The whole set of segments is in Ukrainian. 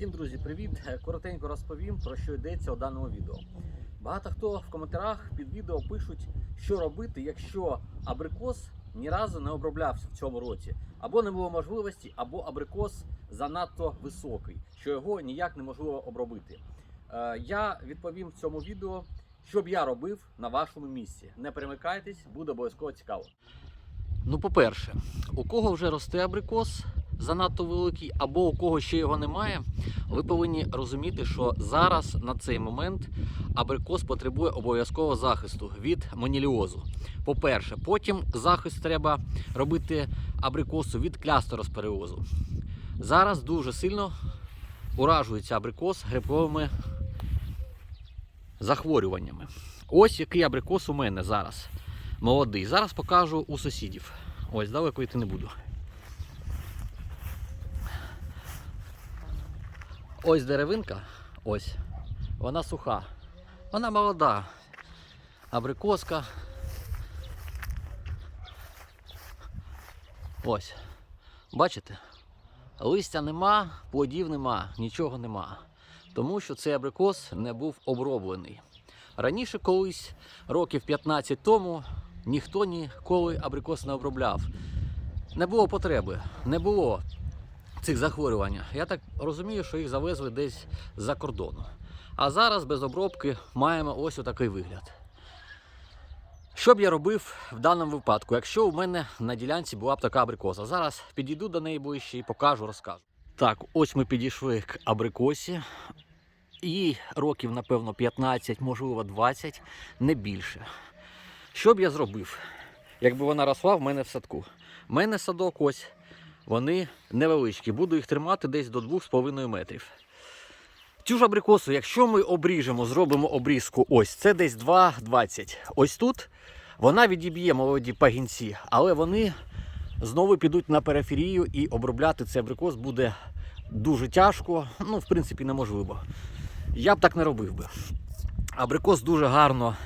Всім друзі, привіт! Коротенько розповім про що йдеться у даному відео. Багато хто в коментарях під відео пишуть, що робити, якщо абрикос ні разу не оброблявся в цьому році, або не було можливості, або абрикос занадто високий, що його ніяк неможливо обробити. Е, Я відповім в цьому відео, що б я робив на вашому місці. Не перемикайтесь, буде обов'язково цікаво. Ну, по-перше, у кого вже росте абрикос занадто великий, або у кого ще його немає, ви повинні розуміти, що зараз на цей момент абрикос потребує обов'язкового захисту від моніліозу. По-перше, потім захист треба робити абрикосу від клястеросперіозу. Зараз дуже сильно уражується абрикос грибковими захворюваннями. Ось який абрикос у мене зараз. Молодий. Зараз покажу у сусідів. Ось далеко йти не буду. Ось деревинка, ось. Вона суха. Вона молода. Абрикоска. Ось. Бачите? Листя нема, плодів нема, нічого нема. Тому що цей абрикос не був оброблений. Раніше колись, років 15 тому, ніхто ніколи абрикос не обробляв. Не було потреби, не було цих захворювань. Я так розумію, що їх завезли десь з-за кордону. А зараз без обробки маємо ось отакий вигляд. Що б я робив в даному випадку, якщо у мене на ділянці була б така абрикоса? Зараз підійду до неї ближче і покажу, розкажу. Так, ось ми підійшли к абрикосі. І років, напевно, 15, можливо, 20, не більше. Що б я зробив, якби вона росла в мене в садку? У мене садок ось, вони невеличкі. Буду їх тримати десь до 2,5 метрів. Цю ж абрикосу, якщо ми обріжемо, зробимо обрізку, ось це десь 2,20. Ось тут вона відіб'є молоді пагінці, але вони знову підуть на периферію і обробляти цей абрикос буде дуже тяжко, ну, в принципі, неможливо. Я б так не робив би. Абрикос дуже гарно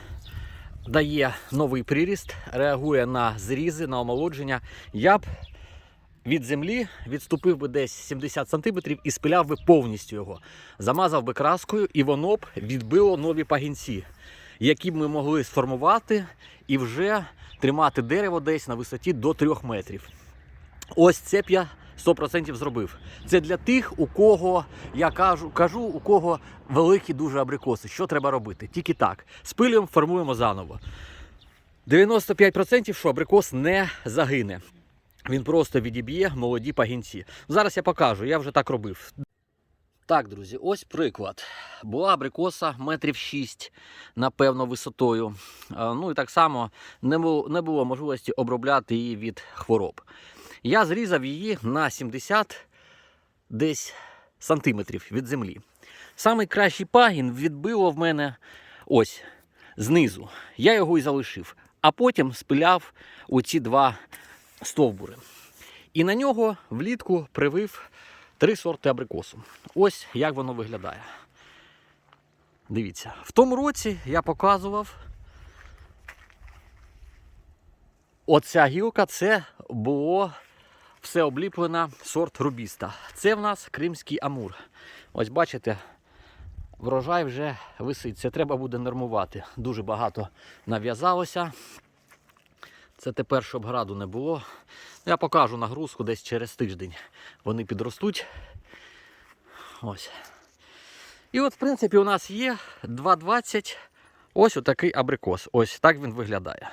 дає новий приріст, реагує на зрізи, на омолодження. Я б від землі відступив би десь 70 см і спиляв би повністю його. Замазав би краскою, і воно б відбило нові пагінці, які б ми могли сформувати і вже тримати дерево десь на висоті до 3 метрів. Ось це б я 100% зробив. Це для тих, у кого я кажу, кажу, у кого великі дуже абрикоси. Що треба робити? Тільки так. Спилюємо, формуємо заново. 95% що абрикос не загине. Він просто відіб'є молоді пагінці. Зараз я покажу, я вже так робив. Так, друзі, ось приклад. Була абрикоса метрів 6, напевно, висотою. Ну і так само не було, не було можливості обробляти її від хвороб. Я зрізав її на 70 десь сантиметрів від землі. Самий кращий пагін відбило в мене ось знизу. Я його і залишив, а потім спиляв оці два стовбури. І на нього влітку привив три сорти абрикосу. Ось як воно виглядає. Дивіться, в тому році я показував. Оця гілка це було все обліплена сорт рубіста. Це в нас кримський амур. Ось бачите, врожай вже висить. Це треба буде нормувати. Дуже багато нав'язалося. Це тепер, щоб граду не було. Я покажу нагрузку десь через тиждень. Вони підростуть. Ось. І от, в принципі, у нас є 2,20. Ось отакий абрикос. Ось так він виглядає.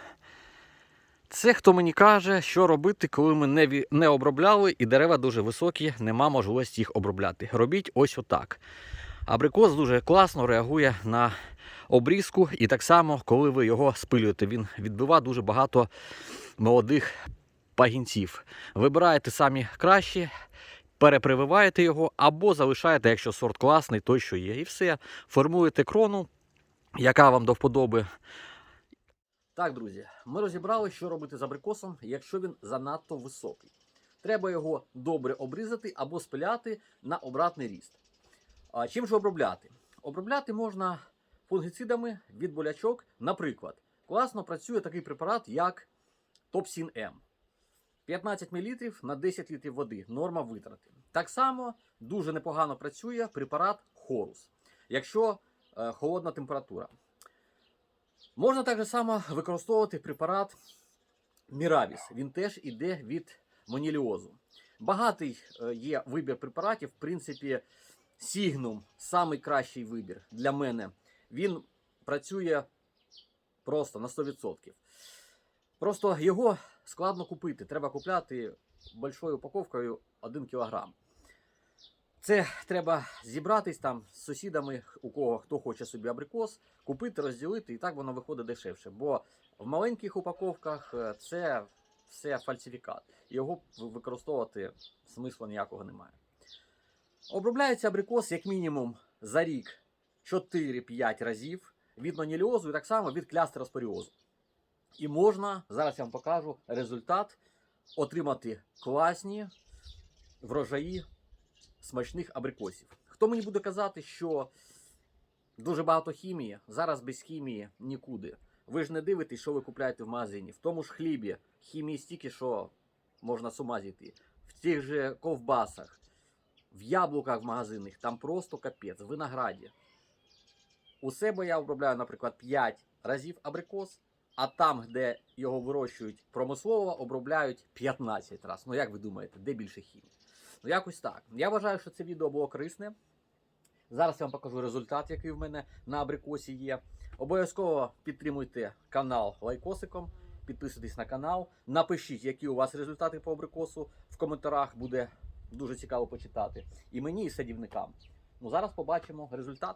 Це хто мені каже, що робити, коли ми не, не обробляли і дерева дуже високі, нема можливості їх обробляти. Робіть ось отак. Абрикос дуже класно реагує на обрізку, і так само, коли ви його спилюєте, він відбиває дуже багато молодих пагінців. Вибираєте самі кращі, перепрививаєте його або залишаєте, якщо сорт класний, той, що є. І все. Формуєте крону, яка вам до вподоби. Так, друзі, ми розібрали, що робити з абрикосом, якщо він занадто високий. Треба його добре обрізати або спиляти на обратний ріст. А чим же обробляти? Обробляти можна фунгіцидами від болячок. Наприклад, класно працює такий препарат, як Топсін М. 15 мл на 10 літрів води. Норма витрати. Так само дуже непогано працює препарат Хорус, якщо е, холодна температура. Можна так само використовувати препарат Мірабіс. Він теж іде від моніліозу. Багатий е, є вибір препаратів. В принципі, Сігнум найкращий вибір для мене. Він працює просто на 100%. Просто його складно купити. Треба купляти большою упаковкою 1 кг. Це треба зібратись там з сусідами, у кого хто хоче собі абрикос, купити, розділити, і так воно виходить дешевше. Бо в маленьких упаковках е, це все фальсифікат. Його використовувати смисла ніякого немає. Обробляється абрикос як мінімум за рік 4-5 разів від ноніліозу і так само від клястероспоріозу. І можна, зараз я вам покажу результат, отримати класні врожаї смачних абрикосів. Хто мені буде казати, що дуже багато хімії, зараз без хімії нікуди. Ви ж не дивитесь, що ви купляєте в магазині. В тому ж хлібі хімії стільки, що можна з. В тих же ковбасах, в яблуках в магазинах, там просто капець, в винограді. У себе я обробляю, наприклад, 5 разів абрикос, а там, де його вирощують промислово, обробляють 15 разів. Ну як ви думаєте, де більше хімії? Ну, якось так. Я вважаю, що це відео було корисне. Зараз я вам покажу результат, який в мене на абрикосі є. Обов'язково підтримуйте канал лайкосиком, підписуйтесь на канал, напишіть, які у вас результати по абрикосу в коментарях. Буде дуже цікаво почитати. І мені, і садівникам. Ну, зараз побачимо результат.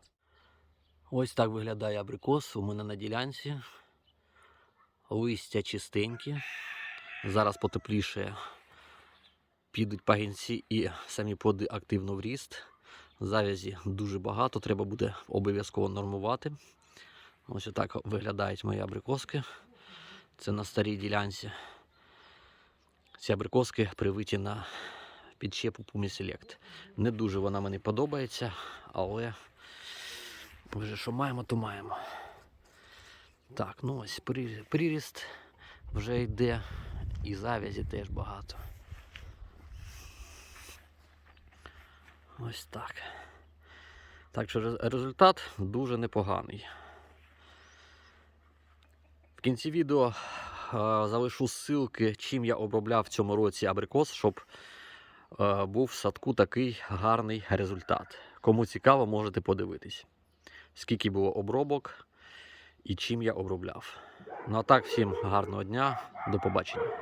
Ось так виглядає абрикос у мене на ділянці. Листя чистенькі. Зараз потепліше підуть пагінці і самі плоди активно в ріст. Завязі дуже багато, треба буде обов'язково нормувати. Ось отак виглядають мої абрикоски. Це на старій ділянці. Ці абрикоски привиті на підщепу Pumi Select. Не дуже вона мені подобається, але вже що маємо, то маємо. Так, ну ось прирі- приріст вже йде, і завязі теж багато. Ось так. Так що результат дуже непоганий. В кінці відео е, залишу ссылки, чим я обробляв в цьому році абрикос, щоб е, був в садку такий гарний результат. Кому цікаво, можете подивитись, скільки було обробок і чим я обробляв. Ну а так, всім гарного дня, до побачення.